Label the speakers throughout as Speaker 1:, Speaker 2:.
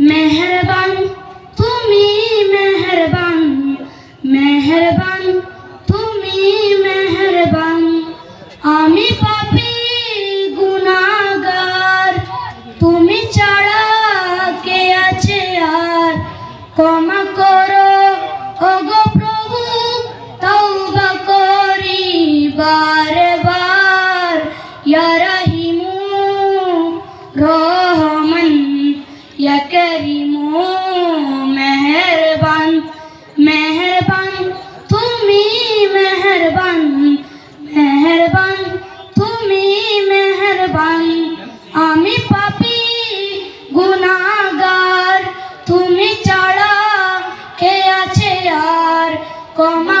Speaker 1: মেহরবান তুমি মেহরবান মেহরবান তুমি মেহরবান। আমি পাপি গুনাগার তুমি ছাড়া ইয়া করিমু মেহরবান মেহরবান তুমি মেহরবান মেহরবান তুমি মেহরবান আমি পাপি গুনাহগার তুমি ছাড়া কে আছে আর ক্ষমা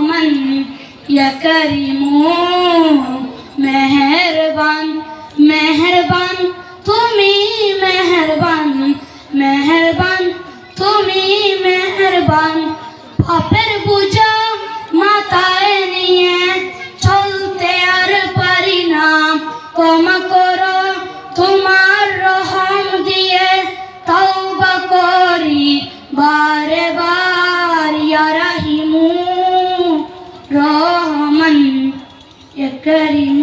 Speaker 1: রহমান ইয়া করিমু মেহরবান মেহরবান তুমি মেহরবান মেহরবান তুমি মেহরবান পাপের বুঝা من يكرم